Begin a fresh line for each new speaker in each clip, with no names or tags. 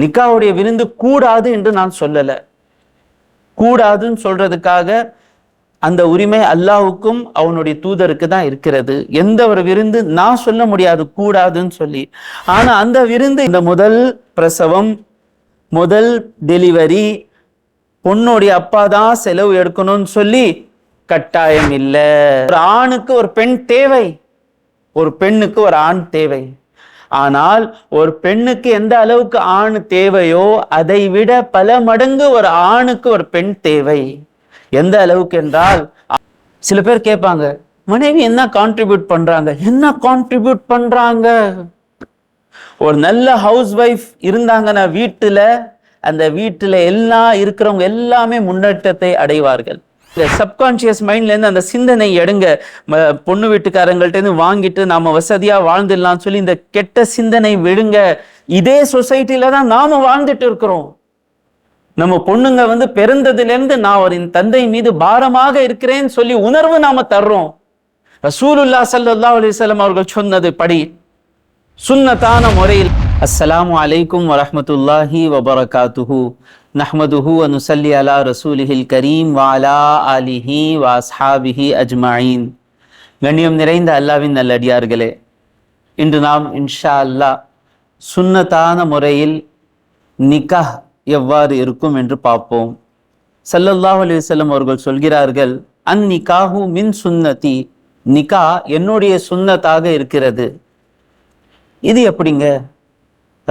நிக்காவுடைய விருந்து கூடாது என்று நான் சொல்லல. கூடாதுன்னு சொல்றதுக்காக அந்த உரிமை அல்லாவுக்கும் அவனுடைய தூதருக்கு தான் இருக்கிறது. எந்த ஒரு விருந்து நான் சொல்ல முடியாது கூடாதுன்னு சொல்லி. ஆனா அந்த விருந்து இந்த முதல் பிரசவம் முதல் டெலிவரி பொண்ணுடைய அப்பா தான் செலவு எடுக்கணும்னு சொல்லி கட்டாயம் இல்லை. ஒரு ஆணுக்கு ஒரு பெண் தேவை ஒரு பெண்ணுக்கு ஒரு ஆண் தேவை. ஆனால் ஒரு பெண்ணுக்கு எந்த அளவுக்கு ஆண் தேவையோ அதை விட பல மடங்கு ஒரு ஆணுக்கு ஒரு பெண் தேவை. எந்த அளவுக்கு என்றால் சில பேர் கேட்பாங்க மனைவி என்ன கான்ட்ரிபியூட் பண்றாங்க? என்ன கான்ட்ரிபியூட் பண்றாங்க? ஒரு நல்ல ஹவுஸ் ஒய்ஃப் இருந்தாங்கன்னா வீட்டுல அந்த வீட்டுல எல்லாம் இருக்கிறவங்க எல்லாமே முன்னேற்றத்தை அடைவார்கள். இந்த சப்கான்சியஸ் மைண்ட்லேருந்து அந்த சிந்தனை எடுங்க. பொண்ணு வீட்டுக்காரங்கள்ட்டேருந்து வாங்கிட்டு நாம் வசதியாக வாழ்ந்துடலாம்னு சொல்லி இந்த கெட்ட சிந்தனை விழுங்க இதே சொசைட்டியில் தான் நாம் வாழ்ந்துட்டு இருக்கிறோம். நம்ம பொண்ணுங்க வந்து பிறந்ததுலேருந்து நான் ஒரு என் தந்தை மீது பாரமாக இருக்கிறேன்னு சொல்லி உணர்வு நாம் தர்றோம். ரசூலுல்லா சல்லா அலைஹி அவர்கள் சொன்னது படி சுன்னத்தான முறையில் அஸ்ஸலாமு அலைக்கும் வரமத்துல்லாஹி வபரகாத்துஹூ. நஹ்மதுஹு வ நுஸல்லி அலா ரசூலிஹில் கரீம் வ அலா ஆலிஹி வ கண்ணியம் நிறைந்த அல்லாவின் நல்லடியார்களே இன்று நாம் இன்ஷா அல்லாஹ் சுன்னத்தான முறையில் நிக்காஹ் எவ்வாறு இருக்கும் என்று பார்ப்போம். சல்லல்லாஹ் அலைஹி அவர்கள் சொல்கிறார்கள் அந் நிகாஹு மின் சுன்னதி நிகா என்னுடைய சுன்னத்தாக இருக்கிறது. இது எப்படிங்க?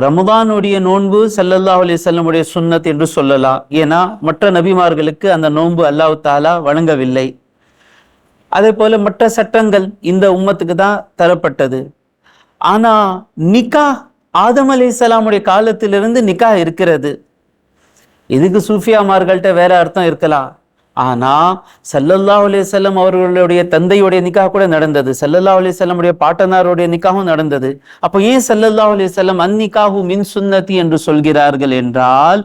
ரமதானுடைய நோன்பு சல்லல்லா அலி செல்லமுடைய சுன்னத் என்று சொல்லலாம். ஏன்னா மற்ற நபிமார்களுக்கு அந்த நோன்பு அல்லாஹ் தாலா வழங்கவில்லை. அதே போல மற்ற சட்டங்கள் இந்த உம்மத்துக்கு தான் தரப்பட்டது. ஆனா நிக்கா ஆதம் அலைஹிஸ்ஸலாமுடைய காலத்திலிருந்து நிக்கா இருக்கிறது. இதுக்கு சூஃபியாமார்கள்ட்ட வேற அர்த்தம் இருக்கலாம்? ஆனா சல்லல்லா அலைஹி அவர்களுடைய தந்தையுடைய நிக்கா கூட நடந்தது. சல்லல்லா அலைஹி பாட்டனாருடைய நிக்காவும் நடந்தது. அப்போ ஏன் சல்லல்லா அலைஹி வஸல்லம் அந்நிக்காஹு மின் சுன்னதி என்று சொல்கிறார்கள் என்றால்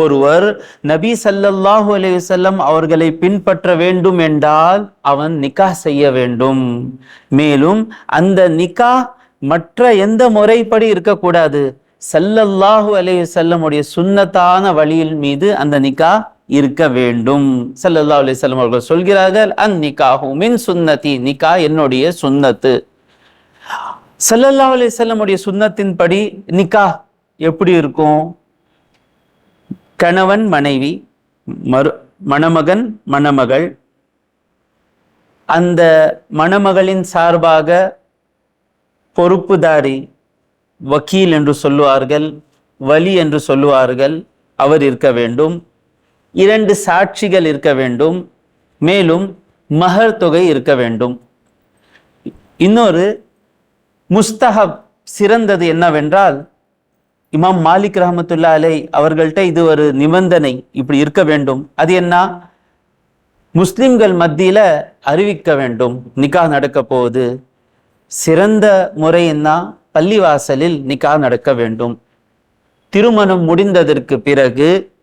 ஒருவர் நபி சல்லல்லாஹு அலைஹி செல்லம் அவர்களை பின்பற்ற வேண்டும் என்றால் அவன் நிக்கா செய்ய வேண்டும். மேலும் அந்த நிக்கா மற்ற எந்த முறைப்படி இருக்கக்கூடாது? சல்லல்லாஹு அலைஹி செல்லமுடைய சுன்னத்தான வழியின் மீது அந்த நிக்கா இருக்க வேண்டும். சல்லல்லா அலைஹி அவர்கள் சொல்கிறார்கள் அந் நிக்காஹு மின் சுன்னதி நிக்கா என்னுடைய சுன்னத்து. சல்லல்லா அலிசல்லமுடைய சுன்னத்தின்படி நிக்கா எப்படி இருக்கும்? கணவன் மனைவி மறு மணமகன் மணமகள். அந்த மணமகளின் சார்பாக பொறுப்புதாரி வக்கீல் என்று சொல்லுவார்கள் வலி என்று சொல்லுவார்கள் அவர் இருக்க வேண்டும். இரண்டு சாட்சிகள் இருக்க வேண்டும் மேலும் மகர் தொகை இருக்க வேண்டும். இன்னொரு முஸ்தஹப் சிறந்தது என்னவென்றால் இமாம் மாலிக் ரஹமத்துல்லா அலை அவர்கள்ட்ட இது ஒரு நிபந்தனை இப்படி இருக்க வேண்டும். அது என்ன? முஸ்லிம்கள் மத்தியில் அறிவிக்க வேண்டும். நிக்கா நடக்க போகுது. சிறந்த முறை என்ன? பள்ளிவாசலில் நிக்கா நடக்க வேண்டும். திருமணம் முடிந்ததற்கு பிறகு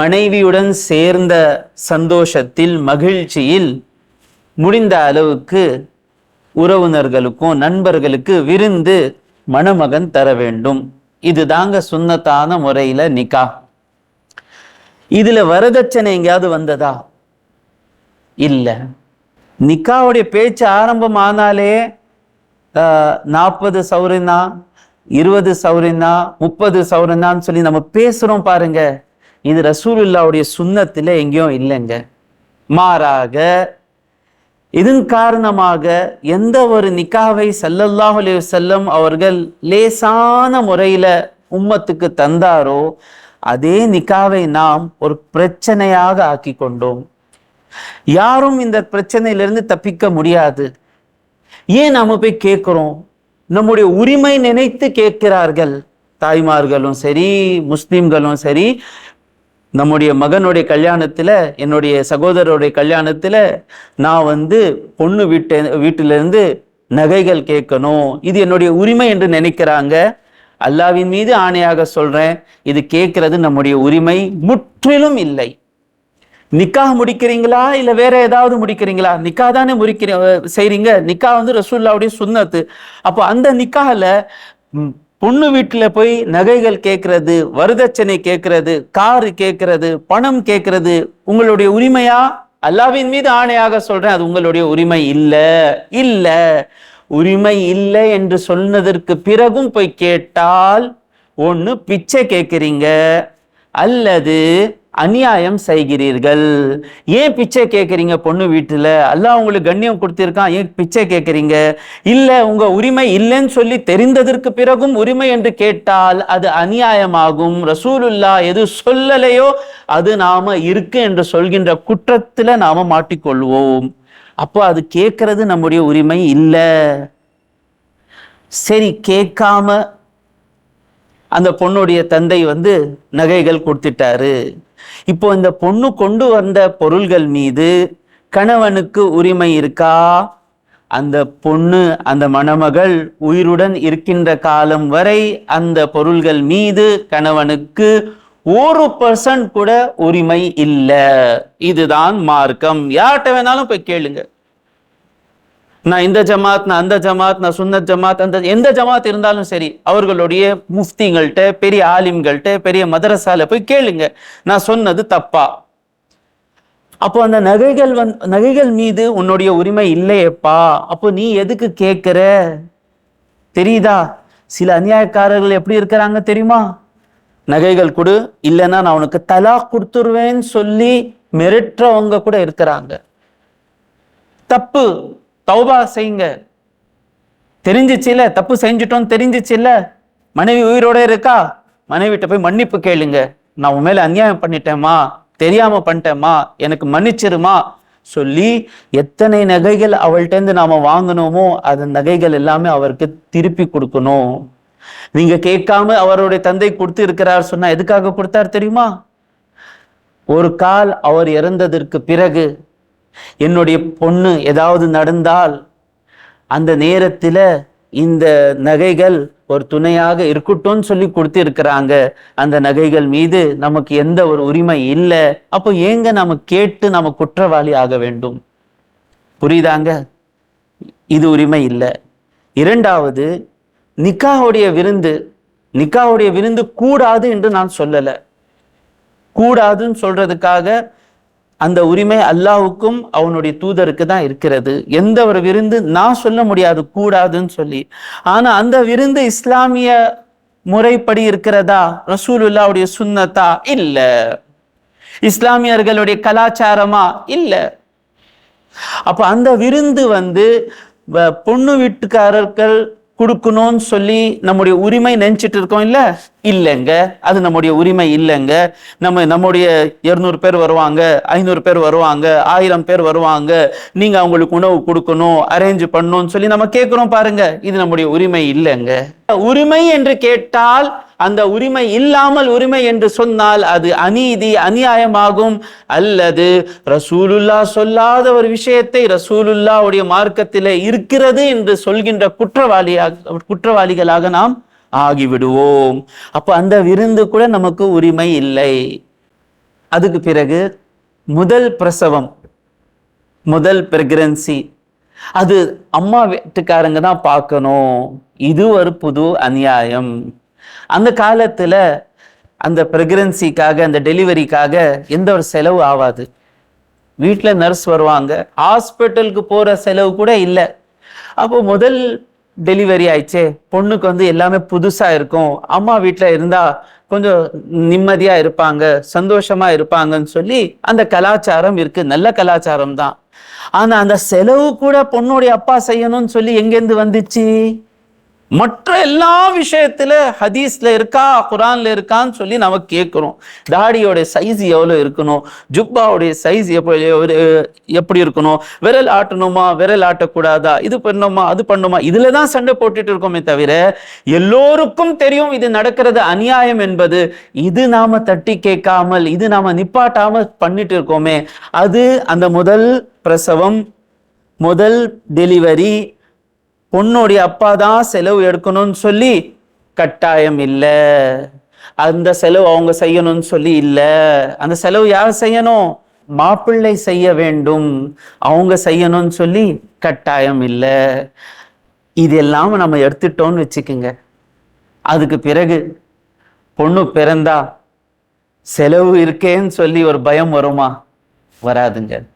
மனைவியுடன் சேர்ந்த சந்தோஷத்தில் மகிழ்ச்சியில் முடிந்த அளவுக்கு உறவினர்களுக்கும் நண்பர்களுக்கு விருந்து மணமகன் தர வேண்டும். இதுதாங்க சுன்னத்தான முறையில நிக்கா. இதுல வரதட்சணை எங்கேயாவது வந்ததா? இல்ல. நிக்காவுடைய பேச்சு ஆரம்பமானாலே நாற்பது சௌரினா இருபது சௌரினா முப்பது சௌரினான்னு சொல்லி நம்ம பேசுறோம் பாருங்க. இது ரசூலுல்லாவுடைய சுண்ணத்தில் எங்கேயும் இல்லைங்க. மாறாக இதன் காரணமாக எந்த ஒரு நிக்காவை சல்லல்லாஹ் செல்லம் அவர்கள் லேசான முறையில் உம்மத்துக்கு தந்தாரோ அதே நிக்காவை நாம் ஒரு பிரச்சனையாக ஆக்கி கொண்டோம். யாரும் இந்த பிரச்சனையிலிருந்து தப்பிக்க முடியாது. ஏன் நாம போய் கேட்குறோம்? நம்முடைய உரிமை நினைத்து கேட்கிறார்கள். தாய்மார்களும் சரி முஸ்லிம்களும் சரி நம்முடைய மகனுடைய கல்யாணத்தில் என்னுடைய சகோதரருடைய கல்யாணத்தில் நான் வந்து பொண்ணு வீட்டு வீட்டிலிருந்து நகைகள் கேட்கணும். இது என்னுடைய உரிமை என்று நினைக்கிறாங்க. அல்லாவின் மீது ஆணையாக சொல்கிறேன் இது கேட்கறது நம்முடைய உரிமை முற்றிலும் இல்லை. நிக்கா முடிக்கிறீங்களா? இல்லை வேற ஏதாவது முடிக்கிறீங்களா? நிக்கா தானே முடிக்கிற செய்கிறீங்க நிக்கா வந்து ரசூல்லாவுடைய சுண்ணத்து. அப்போ அந்த நிக்காவில் பொண்ணு வீட்டில் போய் நகைகள் கேட்கறது வரதட்சணை கேட்கறது காரு கேட்கறது பணம் கேட்கறது உங்களுடைய உரிமையா? அல்லாவின் மீது ஆணையாக சொல்றேன் அது உங்களுடைய உரிமை இல்லை. இல்லை. உரிமை இல்லை என்று சொன்னதற்கு பிறகும் போய் கேட்டால் ஒன்று பிச்சை கேட்குறீங்க அல்லது அநியாயம் செய்கிறீர்கள். ஏன் பிச்சை கேட்குறீங்க பொண்ணு வீட்டில்? அல்லாஹ் உங்களுக்கு கண்ணியம் கொடுத்துருக்கான் ஏன் பிச்சை கேட்குறீங்க? இல்லை உங்கள் உரிமை இல்லைன்னு சொல்லி தெரிந்ததற்கு பிறகும் உரிமை என்று கேட்டால் அது அநியாயமாகும். ரசூலுல்லா எது சொல்லலையோ அது நாம் இருக்கு என்று சொல்கின்ற குற்றத்தில் நாம் மாட்டிக்கொள்வோம். அப்போ அது கேட்கறது நம்முடைய உரிமை இல்லை. சரி கேட்காம அந்த பொண்ணுடைய தந்தை வந்து நகைகள் கொடுத்துட்டாரு. இப்போ இந்த பொண்ணு கொண்டு வந்த பொருள்கள் மீது கணவனுக்கு உரிமை இருக்கா? அந்த பொண்ணு அந்த மணமகள் உயிருடன் இருக்கின்ற காலம் வரை அந்த பொருள்கள் மீது கணவனுக்கு ஒரு பர்சன்ட் கூட உரிமை இல்லை. இதுதான் மார்க்கம். யார்கிட்ட வேணாலும் போய் கேளுங்க. நான் இந்த ஜமாத் நான் அந்த ஜமாத் நான் சுன்னத் ஜமாத் அந்த எந்த ஜமாத் இருந்தாலும் சரி அவர்களுடைய முஃப்திங்கள்கிட்ட பெரிய ஆலிம்கள்கிட்ட பெரிய மதரசால போய் கேளுங்க. நான் சொன்னது தப்பா? அப்போ அந்த நகைகள் வந் நகைகள் மீது உன்னுடைய உரிமை இல்லையேப்பா. அப்போ நீ எதுக்கு கேட்குற தெரியுதா? சில அநியாயக்காரர்கள் எப்படி இருக்கிறாங்க தெரியுமா? நகைகள் கொடு இல்லைன்னா நான் உனக்கு தலா கொடுத்துருவேன்னு சொல்லி மிரட்டுறவங்க கூட இருக்கிறாங்க. தப்பு. தௌபா செய்யுங்க. தெரிஞ்சிச்சுல தப்பு செஞ்சுட்டோம் தெரிஞ்சிச்சுல மனைவி உயிரோட இருக்கா? மனைவிட்ட போய் மன்னிப்பு கேளுங்க. நான் உன் மேல அநியாயம் பண்ணிட்டேமா தெரியாம பண்ணிட்டேமா எனக்கு மன்னிச்சிருமா? சொல்லி எத்தனை நகைகள் அவள்கிட்ட இருந்து நாம வாங்கினோமோ அந்த நகைகள் எல்லாமே அவருக்கு திருப்பி கொடுக்கணும். நீங்க கேட்காம அவருடைய தந்தை கொடுத்து இருக்கிறார் சொன்னா எதுக்காக கொடுத்தார் தெரியுமா? ஒரு கால் அவர் இறந்ததற்கு பிறகு என்னுடைய பொண்ணு ஏதாவது நடந்தால் அந்த நேரத்தில் இந்த நகைகள் ஒரு துணையாக இருக்கட்டும்னு சொல்லி கொடுத்து இருக்கிறாங்க அந்த நகைகள் மீது நமக்கு எந்த ஒரு உரிமை இல்லை. அப்போ ஏங்க நம்ம கேட்டு நம்ம குற்றவாளி ஆக வேண்டும்? புரியுதாங்க? இது உரிமை இல்லை. இரண்டாவது நிக்காவுடைய விருந்து நிக்காவுடைய விருந்து கூடாது என்று நான் சொல்லலை. கூடாதுன்னு சொல்றதுக்காக அந்த உரிமை அல்லாவுக்கும் அவனுடைய தூதருக்கு தான் இருக்கிறது. எந்த ஒரு விருந்து நான் சொல்ல முடியாது கூடாதுன்னு சொல்லி. ஆனா அந்த விருந்து இஸ்லாமிய முறைப்படி இருக்கிறதா? ரசூலுல்லாவுடைய சுன்னத்தா? இல்ல. இஸ்லாமியர்களுடைய கலாச்சாரமா? இல்ல. அப்ப அந்த விருந்து வந்து வ- பொண்ணு வீட்டுக்காரர்கள் கொடுக்கணும்னு சொல்லி நம்முடைய உரிமை நினைச்சிட்டு இருக்கோம் இல்லை? இல்லைங்க. அது நம்முடைய உரிமை இல்லைங்க. நம்ம நம்முடைய இருநூறு பேர் வருவாங்க ஐநூறு பேர் வருவாங்க ஆயிரம் பேர் வருவாங்க. நீங்க அவங்களுக்கு உணவு கொடுக்கணும் அரேஞ்ச் பண்ணணும்னு சொல்லி நம்ம கேட்கிறோம் பாருங்க. இது நம்முடைய உரிமை இல்லைங்க. உரிமை என்று கேட்டால் அந்த உரிமை இல்லாமல் உரிமை என்று சொன்னால் அது அநீதி அநியாயமாகும். அல்லது ரசூலுல்லா சொல்லாத ஒரு விஷயத்தை ரசூலுல்லாவுடைய மார்க்கத்திலே இருக்கிறது என்று சொல்கின்ற குற்றவாளியாக குற்றவாளிகளாக நாம் ஆகிவிடுவோம். அப்போ அந்த விருந்து கூட நமக்கு உரிமை இல்லை. அதுக்கு பிறகு முதல் பிரசவம் முதல் பிரெக்னன்சி அது அம்மா வீட்டுக்காரங்க தான் பார்க்கணும். இது ஒரு புது அநியாயம். அந்த காலத்தில் அந்த பிரெக்னன்சிக்காக அந்த டெலிவரிக்காக எந்த ஒரு செலவு ஆகாது வீட்டில் நர்ஸ் வருவாங்க. ஹாஸ்பிட்டலுக்கு போகிற செலவு கூட இல்லை. அப்போ முதல் டெலிவரி ஆயிடுச்சு. பொண்ணுக்கு வந்து எல்லாமே புதுசாக இருக்கும். அம்மா வீட்டில் இருந்தால் கொஞ்சம் நிம்மதியாக இருப்பாங்க சந்தோஷமாக இருப்பாங்கன்னு சொல்லி அந்த கலாச்சாரம் இருக்குது நல்ல கலாச்சாரம் தான். ஆனால் அந்த செலவு கூட பொண்ணுடைய அப்பா செய்யணும்னு சொல்லி எங்கேருந்து வந்துச்சு? மற்ற எல்லா விஷயத்துல ஹதீஸ்ல இருக்கா குரான்ல இருக்கான்னு சொல்லி நம்ம கேட்குறோம் தாடியோட சைஸ் எவ்வளோ இருக்கணும்? ஜுப்பாவுடைய சைஸ் எப்படி எப்படி இருக்கணும்? விரல் ஆட்டணுமா? விரல் ஆட்டக்கூடாதா? இது பண்ணுமா அது பண்ணுமா? இதுல தான் சண்டை போட்டுட்டு இருக்கோமே தவிர எல்லோருக்கும் தெரியும் இது நடக்கிறது அநியாயம் என்பது. இது நாம தட்டி கேட்காமல் இது நாம நிப்பாட்டாம பண்ணிட்டு இருக்கோமே. அது அந்த முதல் பிரசவம் முதல் டெலிவரி பொண்ணுடைய அப்பா தான் செலவு எடுக்கணும்னு சொல்லி கட்டாயம் இல்லை. அந்த செலவு அவங்க செய்யணும்னு சொல்லி இல்லை. அந்த செலவு யார் செய்யணும்? மாப்பிள்ளை செய்ய வேண்டும். அவங்க செய்யணும்னு சொல்லி கட்டாயம் இல்லை. இதெல்லாம் நம்ம எடுத்துட்டோம்னு வச்சுக்கோங்க. அதுக்கு பிறகு பொண்ணு பிறந்தா செலவு இருக்கேன்னு சொல்லி ஒரு பயம் வருமா? வராதுங்க.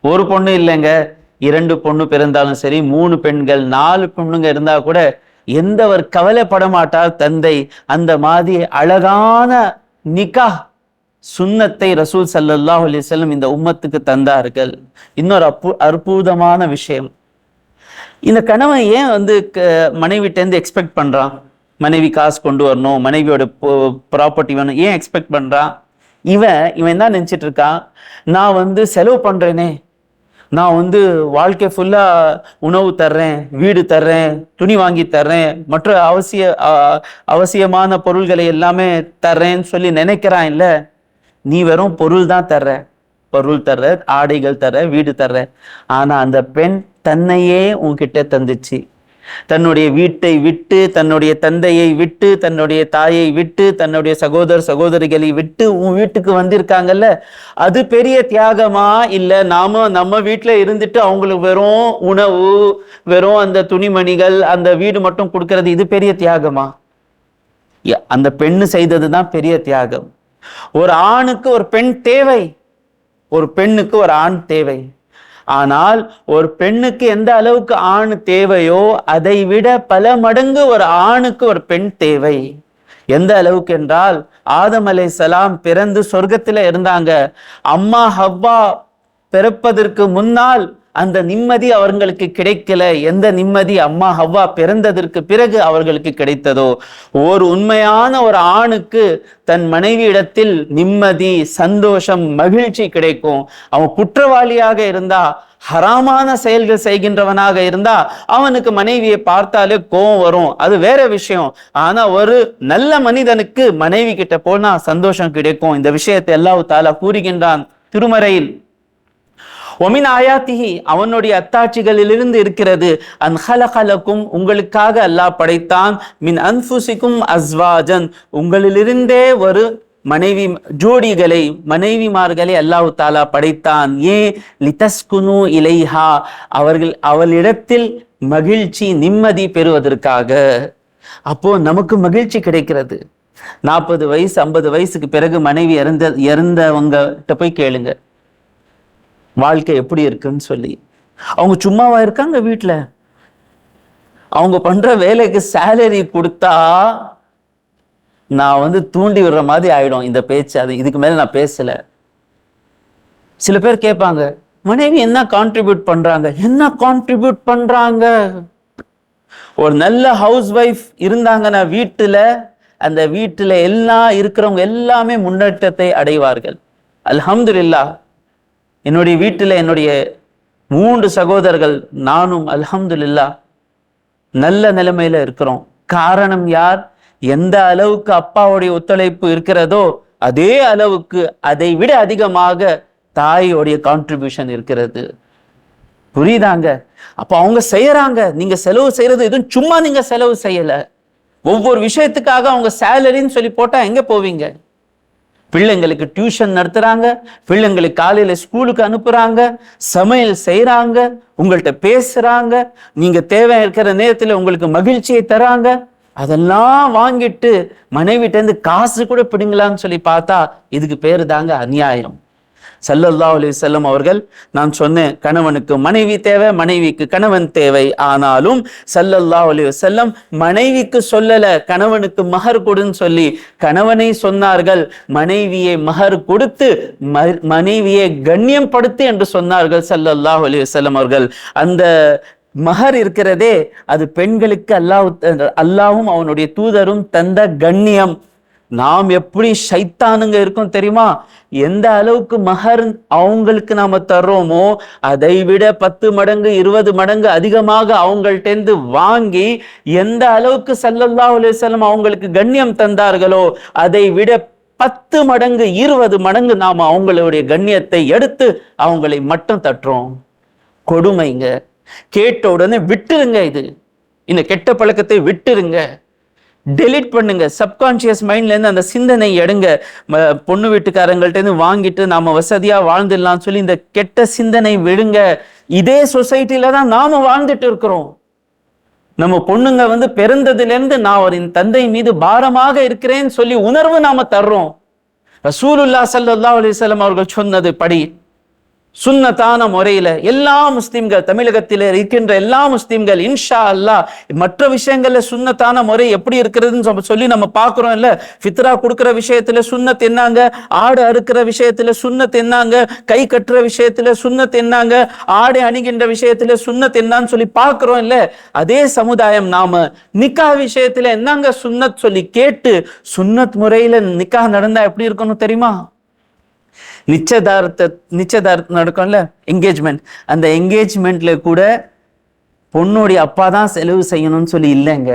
ஒரு பொண்ணு இல்லைங்க. இரண்டு பொண்ணு பிறந்தாலும் சரி மூணு பெண்கள் நாலு பொண்ணுங்க இருந்தா கூட எந்தவர் கவலைப்பட மாட்டார் தந்தை. அந்த மாதிரி அழகான நிகா சுன்னத்தை ரசூல் ஸல்லல்லாஹு அலிசல்லம் இந்த உம்மத்துக்கு தந்தார்கள். இன்னொரு அற்பு அற்புதமான விஷயம். இந்த கணவன் ஏன் வந்து க- மனைவிட்டேருந்து எக்ஸ்பெக்ட் பண்றான்? மனைவி காசு கொண்டு வரணும் மனைவியோட ப்ராப்பர்ட்டி வேணும் ஏன் எக்ஸ்பெக்ட் பண்றான்? இவன் இவன் என்ன நினச்சிட்டு இருக்கான்? நான் வந்து செலவு பண்றேனே. நான் வந்து வாழ்க்கை ஃபுல்லா உணவு தர்றேன் வீடு தர்றேன் துணி வாங்கி தர்றேன் மற்ற அவசிய அவசியமான பொருள்களை எல்லாமே தர்றேன்னு சொல்லி நினைக்கிறான் இல்ல நீ வெறும் பொருள் தான் தர்ற. பொருள் தர்ற ஆடைகள் தர்ற வீடு தர்ற. ஆனா அந்த பெண் தன்னையே உன்கிட்ட தந்துச்சு. தன்னுடைய வீட்டை விட்டு தன்னுடைய தந்தையை விட்டு தன்னுடைய தாயை விட்டு தன்னுடைய சகோதர சகோதரிகளை விட்டு உன் வீட்டுக்கு வந்திருக்காங்கல்ல? அது பெரிய தியாகமா? இல்லை நாம நம்ம வீட்டில் இருந்துட்டு அவங்களுக்கு வெறும் உணவு வெறும் அந்த துணிமணிகள் அந்த வீடு மட்டும் கொடுக்கறது இது பெரிய தியாகமா? அந்த பெண்ணு செய்தது தான் பெரிய தியாகம். ஒரு ஆணுக்கு ஒரு பெண் தேவை ஒரு பெண்ணுக்கு ஒரு ஆண் தேவை. ஆனால் ஒரு பெண்ணுக்கு எந்த அளவுக்கு ஆண் தேவையோ அதை விட பல மடங்கு ஒரு ஆணுக்கு ஒரு பெண் தேவை. எந்த அளவுக்கு என்றால் ஆதம் சலாம் பிறந்து சொர்க்கத்தில் இருந்தாங்க. அம்மா ஹவ்வா பிறப்பதற்கு முன்னால் அந்த நிம்மதி அவர்களுக்கு கிடைக்கல எந்த நிம்மதி அம்மா ஹவ்வா பிறந்ததற்கு பிறகு அவர்களுக்கு கிடைத்ததோ? ஒரு உண்மையான ஒரு ஆணுக்கு தன் மனைவியிடத்தில் நிம்மதி சந்தோஷம் மகிழ்ச்சி கிடைக்கும். அவன் குற்றவாளியாக இருந்தா ஹராமான செயல்கள் செய்கின்றவனாக இருந்தா அவனுக்கு மனைவியை பார்த்தாலே கோபம் வரும். அது வேற விஷயம். ஆனா ஒரு நல்ல மனிதனுக்கு மனைவி கிட்ட போனா சந்தோஷம் கிடைக்கும். இந்த விஷயத்தை அல்லாஹ் தாலா கூறுகின்றான் திருமறையில். ஒமின் ஆயாத்திஹி அவனுடைய அத்தாட்சிகளிலிருந்து இருக்கிறது. அன் ஹலகலக்கும் உங்களுக்காக அல்லாஹ் படைத்தான். மின் அன்ஃபுசிக்கும் அஸ்வாஜன் உங்களிலிருந்தே ஒரு மனைவி ஜோடிகளை மனைவிமார்களை அல்லாஹ் தாலா படைத்தான். ஏன்? லிதஸ்குனு இலைஹா அவர்கள் அவளிடத்தில் மகிழ்ச்சி நிம்மதி பெறுவதற்காக. அப்போ நமக்கு மகிழ்ச்சி கிடைக்கிறது. நாற்பது வயசு ஐம்பது வயசுக்கு பிறகு மனைவி இறந்த இறந்தவங்ககிட்ட போய் கேளுங்க. வாழ்க்கை எப்படி இருக்குன்னு சொல்லி. அவங்க சும்மாவா இருக்காங்க வீட்டில் அவங்க பண்ற வேலைக்கு சேலரி கொடுத்தா நான் வந்து தூண்டி விடுற மாதிரி ஆயிடும். இந்த பேச்சு அது இதுக்கு மேலே நான் பேசல. சில பேர் கேட்பாங்க மனைவி என்ன கான்ட்ரிபியூட் பண்றாங்க? என்ன கான்ட்ரிபியூட் பண்றாங்க? ஒரு நல்ல ஹவுஸ் ஒய்ஃப் இருந்தாங்கன்னா வீட்டில் அந்த வீட்டில் எல்லாம் இருக்கிறவங்க எல்லாமே முன்னேற்றத்தை அடைவார்கள். அல்ஹம்துலில்லாஹ் என்னுடைய வீட்டில் என்னுடைய மூன்று சகோதரர்கள் நானும் அல்ஹம்துல்லா நல்ல நிலைமையில இருக்கிறோம். காரணம் யார்? எந்த அளவுக்கு அப்பாவுடைய ஒத்துழைப்பு இருக்கிறதோ அதே அளவுக்கு அதை விட அதிகமாக தாயோடைய கான்ட்ரிபியூஷன் இருக்கிறது. புரியுதாங்க? அப்ப அவங்க செய்யறாங்க. நீங்க செலவு செய்யறது எதுவும் சும்மா நீங்க செலவு செய்யல. ஒவ்வொரு விஷயத்துக்காக அவங்க சேலரின்னு சொல்லி போட்டா எங்க போவீங்க? பிள்ளைங்களுக்கு டியூஷன் நடத்துகிறாங்க பிள்ளைங்களுக்கு காலையில் ஸ்கூலுக்கு அனுப்புகிறாங்க சமையல் செய்கிறாங்க உங்கள்கிட்ட பேசுகிறாங்க நீங்கள் தேவை இருக்கிற நேரத்தில் உங்களுக்கு மகிழ்ச்சியை தராங்க. அதெல்லாம் வாங்கிட்டு மனைவிட்டேருந்து காசு கூட பிடிங்களான்னு சொல்லி பார்த்தா இதுக்கு பேர் தாங்க அநியாயம். சல்லல்லா அலி செல்லம் அவர்கள் நான் சொன்னேன் கணவனுக்கு மனைவி தேவை மனைவிக்கு கணவன் தேவை. ஆனாலும் சல்லல்லா அலி செல்லம் மனைவிக்கு சொல்லல கணவனுக்கு மகர் கொடுன்னு சொல்லி கணவனை சொன்னார்கள். மனைவியை மகர் கொடுத்து மனைவியை மனைவியை கண்ணியப்படுத்து என்று சொன்னார்கள் சல்லல்லா அலி செல்லம் அவர்கள். அந்த மகர் இருக்கிறதே அது பெண்களுக்கு அல்லாஹ் அல்லாவும் அவனுடைய தூதரும் தந்த கண்ணியம். நாம் எப்படி சைத்தானுங்க இருக்கோம் தெரியுமா? எந்த அளவுக்கு மகர் அவங்களுக்கு நாம தர்றோமோ அதை விட பத்து மடங்கு இருபது மடங்கு அதிகமாக அவங்கள்ட்டேந்து வாங்கி எந்த அளவுக்கு ஸல்லல்லாஹு செல்லும் அவங்களுக்கு கண்ணியம் தந்தார்களோ அதை விட பத்து மடங்கு இருபது மடங்கு நாம் அவங்களுடைய கண்ணியத்தை எடுத்து அவங்களை மட்டும் தட்டுறோம். கொடுமைங்க. கேட்ட உடனே விட்டுருங்க இது. இந்த கெட்ட பழக்கத்தை விட்டுருங்க. டெலீட் பண்ணுங்க. சப்கான்ஷியஸ் மைண்ட்லேருந்து அந்த சிந்தனை எடுங்க. பொண்ணு வீட்டுக்காரங்கள்ட்டேருந்து வாங்கிட்டு நாம வசதியாக வாழ்ந்துடலாம் சொல்லி இந்த கெட்ட சிந்தனை விடுங்க. இதே சொசைட்டியில தான் நாம வாழ்ந்துட்டு இருக்கிறோம். நம்ம பொண்ணுங்க வந்து பிறந்ததுலேருந்து நான் ஒரு என் தந்தை மீது பாரமாக இருக்கிறேன்னு சொல்லி உணர்வு நாம தர்றோம். ரசூலுல்லா சல்லா அலிசல்லாம் அவர்கள் சொன்னது படி. சுன்னத்தான முறையில எல்லா முஸ்லிம்கள் தமிழகத்தில் இருக்கின்ற எல்லா முஸ்லிம்கள் இன்ஷா அல்லாஹ் மற்ற விஷயங்கள்ல சுன்னத்தான முறை எப்படி இருக்கிறதுன்னு சொல்லி நம்ம பார்க்குறோம் இல்ல ஃபித்ரா கொடுக்குற விஷயத்துல சுண்ணத் என்னாங்க? ஆடு அறுக்கிற விஷயத்துல சுண்ணத் என்னாங்க? கை கட்டுற விஷயத்துல சுண்ணத் என்னாங்க? ஆடை அணிகின்ற விஷயத்துல சுண்ணத் என்னன்னு சொல்லி பார்க்குறோம் இல்ல அதே சமுதாயம் நாம நிக்கா விஷயத்துல என்னங்க சுன்னத் சொல்லி கேட்டு சுன்னத் முறையில நிக்கா நடந்தா எப்படி இருக்கணும் தெரியுமா? நிச்சயதார்த்த நிச்சயதார்த்தம் நடக்கும்ல? என்கேஜ்மெண்ட் அந்த என்கேஜ்மெண்ட்ல கூட பொண்ணுடைய அப்பா தான் செலவு செய்யணும்னு சொல்லி இல்லைங்க.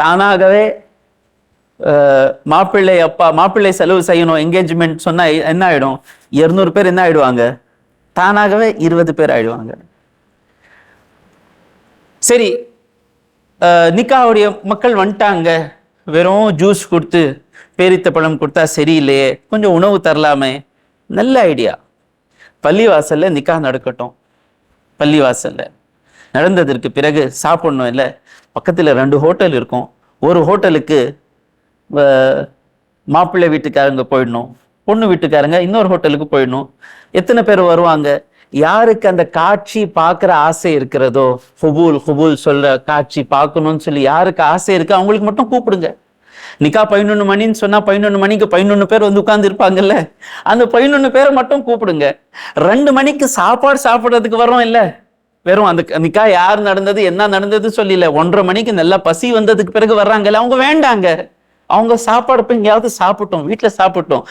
தானாகவே மாப்பிள்ளை அப்பா மாப்பிள்ளை செலவு செய்யணும் என்கேஜ்மெண்ட் சொன்னா என்ன ஆயிடும்? இருநூறு பேர் என்ன ஆயிடுவாங்க? தானாகவே இருபது பேர் ஆயிடுவாங்க. சரி நிக்காவுடைய மக்கள் வந்துட்டாங்க. வெறும் ஜூஸ் கொடுத்து பேரித்த பழம் கொடுத்தா சரியில்லையே கொஞ்சம் உணவு தரலாமே. நல்ல ஐடியா பள்ளிவாசல்ல நிக்கா நடக்கட்டும். பள்ளிவாசல்ல. நடந்ததற்கு பிறகு சாப்பிடணும் இல்லை. பக்கத்தில் ரெண்டு ஹோட்டல் இருக்கும். ஒரு ஹோட்டலுக்கு மாப்பிள்ளை வீட்டுக்காரங்க போயிடணும். பொண்ணு வீட்டுக்காரங்க இன்னொரு ஹோட்டலுக்கு போயிடணும். எத்தனை பேர் வருவாங்க? யாருக்கு அந்த காட்சி பார்க்குற ஆசை இருக்கிறதோ ஹுபூல் ஹுபூல் சொல்கிற காட்சி பார்க்கணும்னு சொல்லி யாருக்கு ஆசை இருக்கு அவங்களுக்கு மட்டும் கூப்பிடுங்க. நிக்கா பதினொன்று மணின்னு சொன்னால் பதினொன்று மணிக்கு பதினொன்று பேர் வந்து உட்கார்ந்து இருப்பாங்கல்ல அந்த பதினொன்று பேரை மட்டும் கூப்பிடுங்க. ரெண்டு மணிக்கு சாப்பாடு சாப்பிட்றதுக்கு வரோம் இல்லை? வெறும் அந்த நிக்கா யார் நடந்தது என்ன நடந்தது சொல்லல. ஒன்றரை மணிக்கு நல்லா பசி வந்ததுக்கு பிறகு வர்றாங்கல்ல. அவங்க வேண்டாங்க. அவங்க சாப்பாடு போய் எங்கேயாவது சாப்பிட்டோம். வீட்டில் சாப்பிட்டோம்.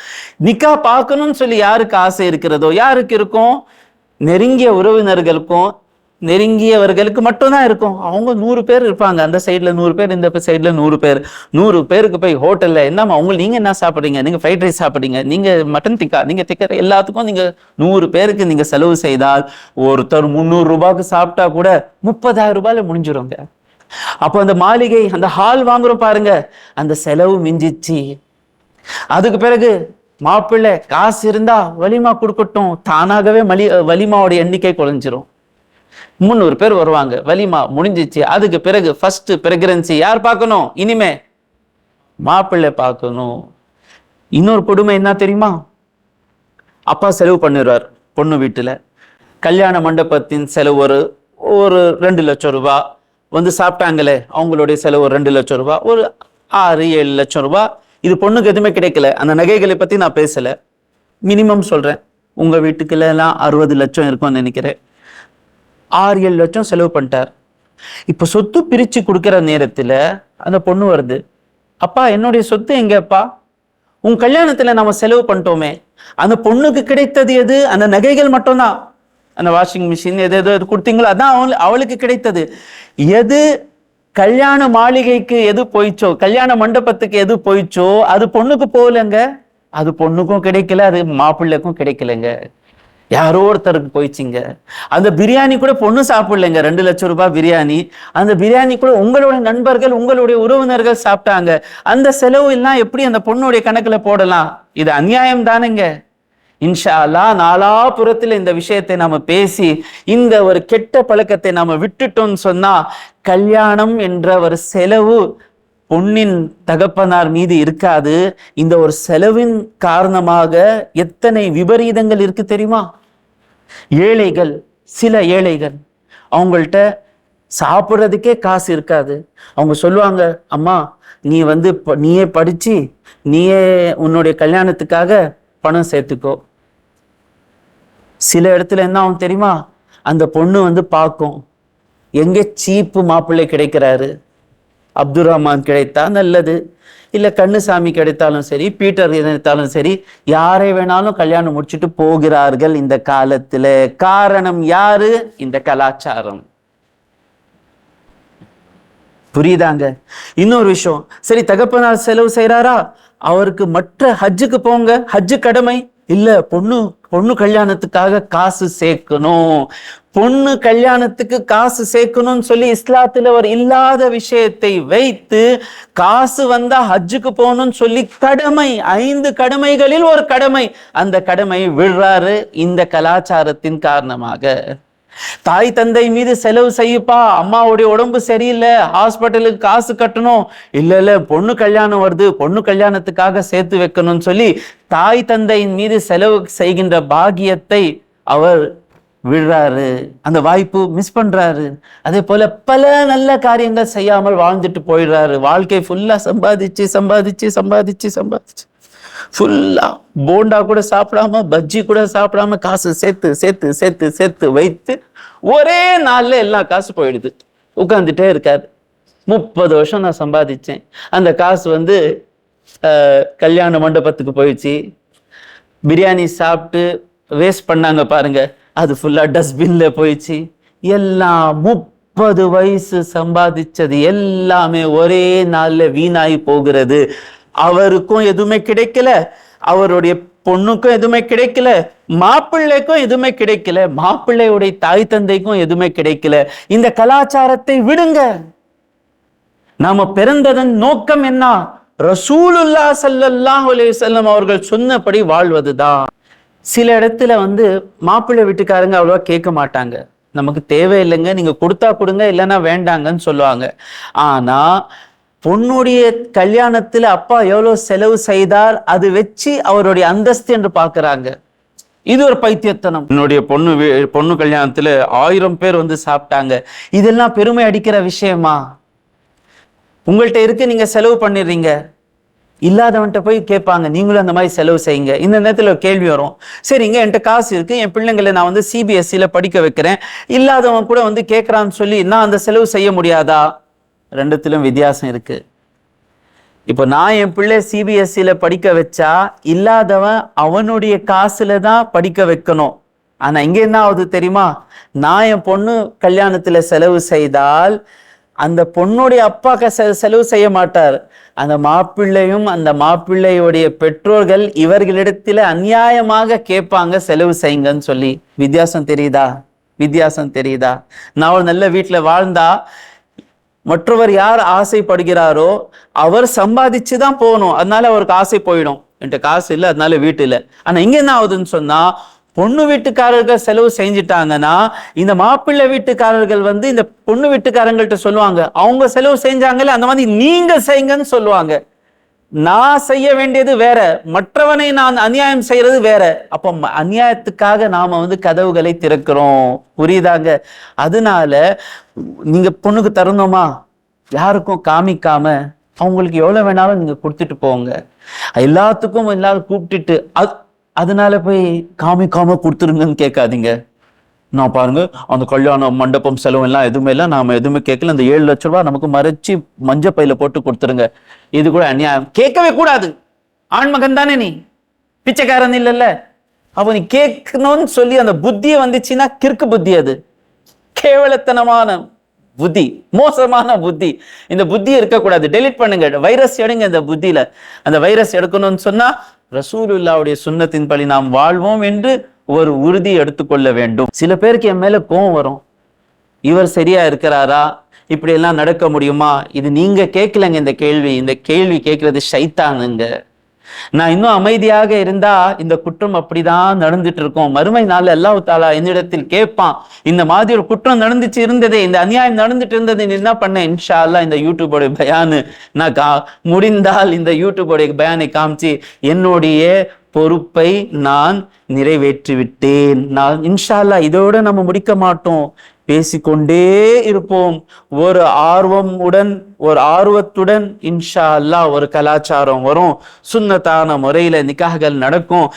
நிக்கா பார்க்கணும்னு சொல்லி யாருக்கு ஆசை இருக்கிறதோ யாருக்கு இருக்கும்? நெருங்கிய உறவினர்களுக்கும் நெருங்கியவர்களுக்கு மட்டும்தான் இருக்கும். அவங்க நூறு பேர் இருப்பாங்க. அந்த சைடில் நூறு பேர் இந்த சைடில் நூறு பேர். நூறு பேருக்கு போய் ஹோட்டலில் என்னம்மா அவங்க நீங்கள் என்ன சாப்பிடுறீங்க? நீங்கள் ஃப்ரைட் ரைஸ் சாப்பிட்றீங்க. நீங்கள் மட்டன் திக்கா நீங்கள் திக்கிற எல்லாத்துக்கும் நீங்கள் நூறு பேருக்கு நீங்கள் செலவு செய்தால் ஒருத்தர் முந்நூறு ரூபாய்க்கு சாப்பிட்டா கூட முப்பதாயிரம் ரூபாயில் முடிஞ்சிருங்க. அப்போ அந்த மாளிகை அந்த ஹால் வாங்குறோம் பாருங்க. அந்த செலவு மிஞ்சிச்சு. அதுக்கு பிறகு மாப்பிள்ளை காசு இருந்தா வலிமா கொடுக்கட்டும். தானாகவே மலி வலிமாவோட எண்ணிக்கை குறைஞ்சிரும். முந்நூறு பேர் வருவாங்க. வலிமா முடிஞ்சிச்சு. அதுக்கு பிறகு ஃபர்ஸ்ட் பிரெக்னன்சி யார் பார்க்கணும்? இனிமே மாப்பிள்ளை பார்க்கணும். இன்னொரு கொடுமை என்ன தெரியுமா? அப்பா செலவு பண்ணிடுவார் பொண்ணு வீட்டில். கல்யாண மண்டபத்தின் செலவு ஒரு ஒரு ரெண்டு லட்சம் ரூபா. வந்து சாப்பிட்டாங்களே அவங்களுடைய செலவு ஒரு ரெண்டு லட்சம் ரூபா. ஒரு ஆறு ஏழு லட்சம் ரூபா. இது பொண்ணுக்கு எதுவுமே கிடைக்கல. அந்த நகைகளை பற்றி நான் பேசலை. மினிமம் சொல்கிறேன் உங்கள் வீட்டுக்குள்ளெல்லாம் அறுபது லட்சம் இருக்கும்னு நினைக்கிறேன். ஆறு ஏழு லட்சம் செலவு பண்ணிட்டார். இப்போ சொத்து பிரித்து கொடுக்குற நேரத்தில் அந்த பொண்ணு வருது. அப்பா என்னுடைய சொத்து எங்கேப்பா? உன் கல்யாணத்தில் நம்ம செலவு பண்ணிட்டோமே. அந்த பொண்ணுக்கு கிடைத்தது எது? அந்த நகைகள் மட்டும்தான். அந்த வாஷிங் மிஷின் எது எது எது கொடுத்தீங்களோ அதான் அவள் அவளுக்கு கிடைத்தது. எது கல்யாண மாளிகைக்கு எது போயிச்சோ கல்யாண மண்டபத்துக்கு எது போயிச்சோ அது பொண்ணுக்கு போகலங்க. அது பொண்ணுக்கும் கிடைக்கல அது மாப்பிள்ளைக்கும் கிடைக்கலங்க. யாரோ ஒருத்தருக்கு போயிடுச்சுங்க. அந்த பிரியாணி கூட பொண்ணு சாப்பிடலைங்க. ரெண்டு லட்சம் ரூபாய் பிரியாணி. அந்த பிரியாணி கூட உங்களுடைய நண்பர்கள் உங்களுடைய உறவினர்கள் சாப்பிட்டாங்க. அந்த செலவு எல்லாம் எப்படி அந்த பொண்ணுடைய கணக்கில் போடலாம்? இது அநியாயம் தானுங்க. இன்ஷா அல்லாஹ் நாலாபுறத்தில் இந்த விஷயத்தை நம்ம பேசி இந்த ஒரு கெட்ட பழக்கத்தை நம்ம விட்டுட்டோம்னு சொன்னா கல்யாணம் என்ற ஒரு செலவு பொண்ணின் தகப்பனார் மீது இருக்காது. இந்த ஒரு செலவின் காரணமாக எத்தனை விபரீதங்கள் இருக்கு தெரியுமா? ஏழைகள் சில ஏழைகள் அவங்கள்ட்ட சாப்பிட்றதுக்கே காசு இருக்காது. அவங்க சொல்லுவாங்க அம்மா நீ வந்து ப- நீயே படிச்சு நீயே உன்னுடைய கல்யாணத்துக்காக பணம் சேர்த்துக்கோ. சில இடத்துல என்ன ஆகும் தெரியுமா? அந்த பொண்ணு வந்து பார்க்கும். எங்க சீப்பு மாப்பிள்ளை கிடைக்கிறாரு? அப்துல் ரஹ்மான் கிடைத்தா நல்லது. இல்ல கண்ணுசாமி கிடைத்தாலும் சரி பீட்டர் கிடைத்தாலும் சரி யாரை வேணாலும் கல்யாணம் முடிச்சுட்டு போகிறார்கள் இந்த காலத்துல. காரணம் யாரு? இந்த கலாச்சாரம். புரியுதாங்க? இன்னொரு விஷயம் சரி தகப்பனார் செலவு செய்யறாரா அவருக்கு மற்ற ஹஜ்ஜுக்கு போங்க ஹஜ்ஜு கடமை. இல்ல பொண்ணு பொண்ணு கல்யாணத்துக்காக காசு சேர்க்கணும். பொண்ணு கல்யாணத்துக்கு காசு சேர்க்கணும்னு சொல்லி இஸ்லாத்துல ஒரு இல்லாத விஷயத்தை வைத்து காசு வந்தா ஹஜ்ஜுக்கு போகணும்னு சொல்லி கடமை ஐந்து கடமைகளில் ஒரு கடமை. அந்த கடமை விடுறாரு இந்த கலாச்சாரத்தின் காரணமாக. தாய் தந்தை மீது செலவு செய்யுப்பா. அம்மாவுடைய உடம்பு சரியில்லை. ஹாஸ்பிட்டலுக்கு காசு கட்டணும். இல்லை இல்லை பொண்ணு கல்யாணம் வருது. பொண்ணு கல்யாணத்துக்காக சேர்த்து வைக்கணும்னு சொல்லி தாய் தந்தையின் மீது செலவு செய்கின்ற பாகியத்தை அவர் விடுறாரு. அந்த வாய்ப்பு மிஸ் பண்றாரு. அதே போல பல நல்ல காரியங்கள் செய்யாமல் வாழ்ந்துட்டு போயிடுறாரு. வாழ்க்கை ஃபுல்லா சம்பாதிச்சு சம்பாதிச்சு சம்பாதிச்சு சம்பாதிச்சு. ஃபுல்லாக போண்டா கூட சாப்பிடாம பஜ்ஜி கூட சாப்பிடாம காசு சேர்த்து சேர்த்து சேர்த்து சேர்த்து வைத்து ஒரே நாளில் எல்லா காசு போயிடுது. உட்காந்துட்டே இருக்காரு. முப்பது வருஷம் நான் சம்பாதிச்சேன். அந்த காசு வந்து கல்யாண மண்டபத்துக்கு போயிடுச்சு. பிரியாணி சாப்பிட்டு வேஸ்ட் பண்ணாங்க பாருங்க. அது ஃபுல்லாக டஸ்ட்பின்ல போயிடுச்சு. எல்லாம் முப்பது வயசு சம்பாதிச்சது எல்லாமே ஒரே நாளில் வீணாகி போகிறது. அவருக்கும் எதுவுமே கிடைக்கல அவருடைய பொண்ணுக்கும் எதுவுமே கிடைக்கல மாப்பிள்ளைக்கும் எதுவுமே கிடைக்கல மாப்பிள்ளையுடைய தாய் தந்தைக்கும் எதுவுமே கிடைக்கல. இந்த கலாச்சாரத்தை விடுங்க. நாம பிறந்ததன் நோக்கம் என்ன? ரசூலுல்லா ஸல்லல்லாஹு அலைஹி அவர்கள் சொன்னபடி வாழ்வதுதான். சில இடத்துல வந்து மாப்பிள்ளை வீட்டுக்காரங்க அவ்வளவா கேட்க மாட்டாங்க. நமக்கு தேவையில்லைங்க நீங்க கொடுத்தா கொடுங்க இல்லைன்னா வேண்டாங்கன்னு சொல்லுவாங்க. ஆனா பொண்ணுடைய கல்யாணத்துல அப்பா எவ்வளவு செலவு செய்தார் அது வச்சு அவருடைய அந்தஸ்து என்று பார்க்கறாங்க. இது ஒரு பைத்தியத்தனம். என்னுடைய பொண்ணு பொண்ணு கல்யாணத்துல ஆயிரம் பேர் வந்து சாப்பிட்டாங்க. இதெல்லாம் பெருமை அடிக்கிற விஷயமா? உங்கள்கிட்ட இருக்கு நீங்க செலவு பண்ணிடுறீங்க. இல்லாதவன்கிட்ட போய் கேட்பாங்க நீங்களும் அந்த மாதிரி செலவு செய்யுங்க. இந்த நேரத்துல ஒரு கேள்வி வரும். சரிங்க என்கிட்ட காசு இருக்கு என் பிள்ளைங்களை நான் வந்து சிபிஎஸ்சியில படிக்க வைக்கிறேன். இல்லாதவன் கூட வந்து கேட்கறான்னு சொல்லி நான் அந்த செலவு செய்ய முடியாதா? ரெண்டுத்திலும் வித்தியாசம் இருக்கு. இப்போ நான் என் பிள்ளை சிபிஎஸ்சியில படிக்க வச்சா இல்லாதவன் அவனுடைய காசுல தான் படிக்க வைக்கணும். ஆனால் இங்கே என்ன ஆகுது தெரியுமா? நான் என் பொண்ணு கல்யாணத்தில் செலவு செய்தால் அந்த பொண்ணுடைய அப்பாக்க செ- செலவு செய்ய மாட்டார். அந்த மாப்பிள்ளையும் அந்த மாப்பிள்ளையுடைய பெற்றோர்கள் இவர்களிடத்தில் அநியாயமாக கேட்பாங்க செலவு செய்யுங்கன்னு சொல்லி. வித்தியாசம் தெரியுதா? வித்தியாசம் தெரியுதா? நான் ஒரு நல்ல வீட்டில் வாழ்ந்தா மற்றவர் யார் ஆசைப்படுகிறாரோ அவர் சம்பாதிச்சு தான் போகணும். அதனால அவருக்கு ஆசை போயிடும். என்கிட்ட காசு இல்லை அதனால வீட்டு இல்லை. ஆனா இங்க என்ன ஆகுதுன்னு சொன்னா பொண்ணு வீட்டுக்காரர்கள் செலவு செஞ்சுட்டாங்கன்னா இந்த மாப்பிள்ளை வீட்டுக்காரர்கள் வந்து இந்த பொண்ணு வீட்டுக்காரங்கள்ட்ட சொல்லுவாங்க. அவங்க செலவு செஞ்சாங்கல்ல அந்த மாதிரி நீங்க செய்யுங்கன்னு சொல்லுவாங்க. நான் செய்ய வேண்டியது வேற மற்றவனை நான் அநியாயம் செய்யறது வேற. அப்போ ம- அநியாயத்துக்காக நாம வந்து கதவுகளை திறக்கிறோம். புரியுதாங்க? அதனால நீங்க பொண்ணுக்கு தரணுமா? யாருக்கும் காமிக்காம அவங்களுக்கு எவ்வளவு வேணாலும் நீங்க கொடுத்துட்டு போங்க. எல்லாத்துக்கும் எல்லாரும் கூப்பிட்டுட்டு அது அதனால போய் காமிக்காம கொடுத்துருங்கன்னு கேட்காதீங்க. நான் பாருங்க அந்த கல்யாணம் மண்டபம் செலவு எல்லாம் எதுவுமே இல்லை. நாம எதுவுமே கேட்கல. அந்த ஏழு லட்ச ரூபா நமக்கு மறைச்சு மஞ்சள் பையில போட்டு கொடுத்துருங்க. இது கூட அநியாயம். கேட்கவே கூடாது. ஆண்மகன் தானே நீ? பிச்சைக்காரன் இல்லைல்ல. அவன் நீ கேட்கணும்னு சொல்லி அந்த புத்தியை வந்துச்சுன்னா கிறுக்கு புத்தி அது. கேவலத்தனமான புத்தி மோசமான புத்தி. இந்த புத்தி இருக்கக்கூடாது. டெலீட் பண்ணுங்க. வைரஸ் எடுங்க இந்த புத்தியில. அந்த வைரஸ் எடுக்கணும்னு சொன்னா ரசூலுல்லாவுடைய சுண்ணத்தின் படி நாம் வாழ்வோம் என்று ஒரு உறுதி எடுத்துக்கொள்ள வேண்டும். சில பேருக்கு என் மேல கோவம் வரும். இவர் சரியா இருக்கிறாரா? இப்படி எல்லாம் நடக்க முடியுமா? இது நீங்க கேட்கலங்க இந்த கேள்வி. இந்த கேள்வி கேட்கறது சைத்தானுங்க. நான் இன்னும் அமைதியாக இருந்தா இந்த குற்றம் அப்படிதான் நடந்துட்டு இருக்கும். மறுமை நாள் அல்லாஹ் தாலா என்னிடத்தில் கேட்பான். இந்த மாதிரி ஒரு குற்றம் நடந்துச்சு இருந்ததே இந்த அநியாயம் நடந்துட்டு இருந்தது நீ என்ன பண்ண? இன்ஷா அல்லாஹ் இந்த யூடியூபோட பயானு நான் கா முடிந்தால் இந்த யூடியூபோடைய பயானை காமிச்சு என்னுடைய பொறுப்பை நான் நிறைவேற்றி விட்டேன் நான் இன்ஷால்லா இதோட நம்ம முடிக்க மாட்டோம். பேசிக்கொண்டே இருப்போம். ஒரு ஆர்வம் உடன் ஒரு ஆர்வத்துடன் இன்ஷா அல்லாஹ் ஒரு கலாச்சாரம் வரும். சுன்னத்தான முறையில நிக்காகள் நடக்கும்.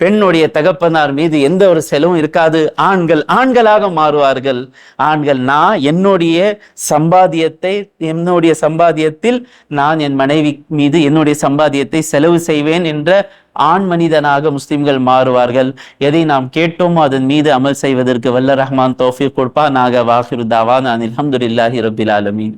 பெண்ணுடைய தகப்பனார் மீது எந்த ஒரு செலவும் இருக்காது. ஆண்கள் ஆண்களாக மாறுவார்கள். ஆண்கள் நான் என்னுடைய சம்பாதியத்தை என்னுடைய சம்பாதியத்தில் நான் என் மனைவி மீது என்னுடைய சம்பாதியத்தை செலவு செய்வேன் என்ற ஆண் மனிதனாக முஸ்லிம்கள் மாறுவார்கள். எதை நாம் கேட்டோமோ அதன் மீது அமல் செய்வதற்கு வல்ல ரஹ்மான் தோஃபி கொடுப்பா நாக வாஹிரு தாவா நான் அல்ஹம்துலில்லாஹி ரபில் ஆலமீன்.